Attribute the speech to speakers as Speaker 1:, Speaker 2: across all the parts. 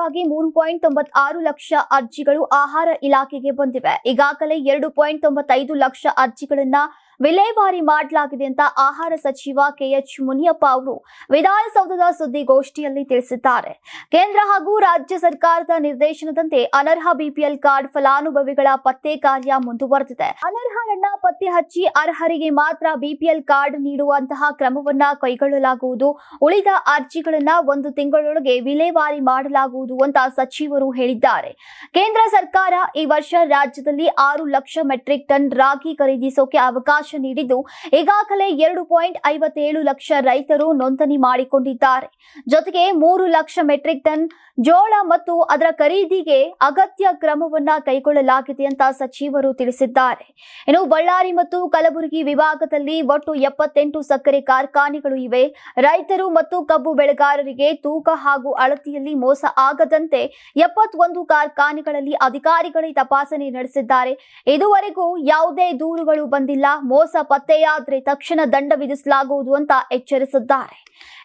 Speaker 1: ಒಟ್ಟಾರೆಯಾಗಿ ಮೂರು ಪಾಯಿಂಟ್ ತೊಂಬತ್ತಾರು ಲಕ್ಷ ಅರ್ಜಿಗಳು ಆಹಾರ ಇಲಾಖೆಗೆ ಬಂದಿವೆ. ಈಗಾಗಲೇ ಎರಡು ಪಾಯಿಂಟ್ ತೊಂಬತ್ತೈದು ಲಕ್ಷ ಅರ್ಜಿಗಳನ್ನ ವಿಲೇವಾರಿ ಮಾಡಲಾಗಿದೆ ಅಂತ ಆಹಾರ ಸಚಿವ ಕೆಎಚ್ ಮುನಿಯಪ್ಪ ಅವರು ವಿಧಾನಸೌಧದ ಸುದ್ದಿಗೋಷ್ಠಿಯಲ್ಲಿ ತಿಳಿಸಿದ್ದಾರೆ. ಕೇಂದ್ರ ಹಾಗೂ ರಾಜ್ಯ ಸರ್ಕಾರದ ನಿರ್ದೇಶನದಂತೆ ಅನರ್ಹ ಬಿಪಿಎಲ್ ಕಾರ್ಡ್ ಫಲಾನುಭವಿಗಳ ಪತ್ತೆ ಕಾರ್ಯ ಮುಂದುವರೆದಿದೆ. ಅನರ್ಹರನ್ನ ಪತ್ತೆ ಹಚ್ಚಿ ಅರ್ಹರಿಗೆ ಮಾತ್ರ ಬಿಪಿಎಲ್ ಕಾರ್ಡ್ ನೀಡುವಂತಹ ಕ್ರಮವನ್ನ ಕೈಗೊಳ್ಳಲಾಗುವುದು. ಉಳಿದ ಅರ್ಜಿಗಳನ್ನ ಒಂದು ತಿಂಗಳೊಳಗೆ ವಿಲೇವಾರಿ ಮಾಡಲಾಗುವುದು ಅಂತ ಸಚಿವರು ಹೇಳಿದ್ದಾರೆ. ಕೇಂದ್ರ ಸರ್ಕಾರ ಈ ವರ್ಷ ರಾಜ್ಯದಲ್ಲಿ ಆರು ಲಕ್ಷ ಮೆಟ್ರಿಕ್ ಟನ್ ರಾಗಿ ಖರೀದಿಸೋಕೆ ಅವಕಾಶ ನೀಡಿದ್ದು, ಈಗಾಗಲೇ ಎರಡು ಪಾಯಿಂಟ್ ಐವತ್ತೇಳು ಲಕ್ಷ ರೈತರು ನೋಂದಣಿ ಮಾಡಿಕೊಂಡಿದ್ದಾರೆ. ಜೊತೆಗೆ ಮೂರು ಲಕ್ಷ ಮೆಟ್ರಿಕ್ ಟನ್ ಜೋಳ ಮತ್ತು ಅದರ ಖರೀದಿಗೆ ಅಗತ್ಯ ಕ್ರಮವನ್ನ ಕೈಗೊಳ್ಳಲಾಗಿದೆ ಅಂತ ಸಚಿವರು ತಿಳಿಸಿದ್ದಾರೆ. ಇನ್ನು ಬಳ್ಳಾರಿ ಮತ್ತು ಕಲಬುರಗಿ ವಿಭಾಗದಲ್ಲಿ ಒಟ್ಟು ಎಪ್ಪತ್ತೆಂಟು ಸಕ್ಕರೆ ಕಾರ್ಖಾನೆಗಳು ಇವೆ. ರೈತರು ಮತ್ತು ಕಬ್ಬು ಬೆಳೆಗಾರರಿಗೆ ತೂಕ ಹಾಗೂ ಅಳತಿಯಲ್ಲಿ ಮೋಸ ಆಗದಂತೆ ಎಪ್ಪತ್ತೊಂದು ಕಾರ್ಖಾನೆಗಳಲ್ಲಿ ಅಧಿಕಾರಿಗಳೇ ತಪಾಸಣೆ ನಡೆಸಿದ್ದಾರೆ. ಇದುವರೆಗೂ ಯಾವುದೇ ದೂರುಗಳು ಬಂದಿಲ್ಲ. ಮೋಸ ಪತ್ತೆಯಾದ್ರೆ ತಕ್ಷಣ ದಂಡ ವಿಧಿಸಲಾಗುವುದು ಅಂತ ಎಚ್ಚರಿಸಿದ್ದಾರೆ.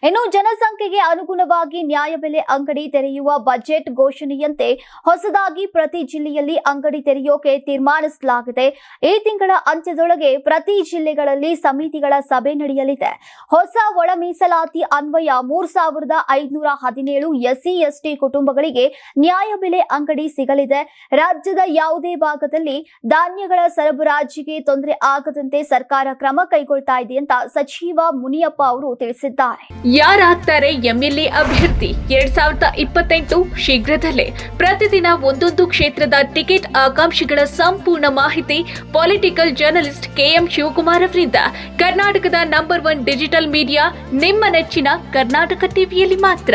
Speaker 1: ಇನ್ನು ಜನಸಂಖ್ಯೆಗೆ ಅನುಗುಣವಾಗಿ ನ್ಯಾಯಬೆಲೆ ಅಂಗಡಿ ತೆರೆಯುವ ಬಜೆಟ್ ಘೋಷಣೆಯಂತೆ ಹೊಸದಾಗಿ ಪ್ರತಿ ಜಿಲ್ಲೆಯಲ್ಲಿ ಅಂಗಡಿ ತೆರೆಯೋಕೆ ತೀರ್ಮಾನಿಸಲಾಗಿದೆ. ಈ ತಿಂಗಳ ಅಂತ್ಯದೊಳಗೆ ಪ್ರತಿ ಜಿಲ್ಲೆಗಳಲ್ಲಿ ಸಮಿತಿಗಳ ಸಭೆ ನಡೆಯಲಿದೆ. ಹೊಸ ಒಳ ಮೀಸಲಾತಿ ಅನ್ವಯ ಮೂರ್ ಸಾವಿರದ ಐದುನೂರ ಹದಿನೇಳು ಎಸ್ಸಿ ಎಸ್ಟಿ ಕುಟುಂಬಗಳಿಗೆ ನ್ಯಾಯಬೆಲೆ ಅಂಗಡಿ ಸಿಗಲಿದೆ. ರಾಜ್ಯದ ಯಾವುದೇ ಭಾಗದಲ್ಲಿ ಧಾನ್ಯಗಳ ಸರಬರಾಜಿಗೆ ತೊಂದರೆ ಆಗದಂತೆ ಸರ್ಕಾರ ಕ್ರಮ ಕೈಗೊಳ್ತಾ ಇದೆ ಅಂತ ಸಚಿವ ಮುನಿಯಪ್ಪ ಅವರು ತಿಳಿಸಿದ್ದಾರೆ.
Speaker 2: ಯಾರಾಗ್ತಾರೆ ಎಂಎಲ್ಎ ಅಭ್ಯರ್ಥಿ? ಎರಡ್ ಸಾವಿರದ ಇಪ್ಪತ್ತೆಂಟು ಶೀಘ್ರದಲ್ಲೇ ಪ್ರತಿದಿನ ಒಂದೊಂದು ಕ್ಷೇತ್ರದ ಟಿಕೆಟ್ ಆಕಾಂಕ್ಷಿಗಳ ಸಂಪೂರ್ಣ ಮಾಹಿತಿ ಪೊಲಿಟಿಕಲ್ ಜರ್ನಲಿಸ್ಟ್ ಕೆಎಂ ಶಿವಕುಮಾರ್ ಅವರಿಂದ. ಕರ್ನಾಟಕದ ನಂಬರ್ ಒನ್ ಡಿಜಿಟಲ್ ಮೀಡಿಯಾ, ನಿಮ್ಮ ನೆಚ್ಚಿನ ಕರ್ನಾಟಕ ಟಿವಿಯಲ್ಲಿ ಮಾತ್ರ.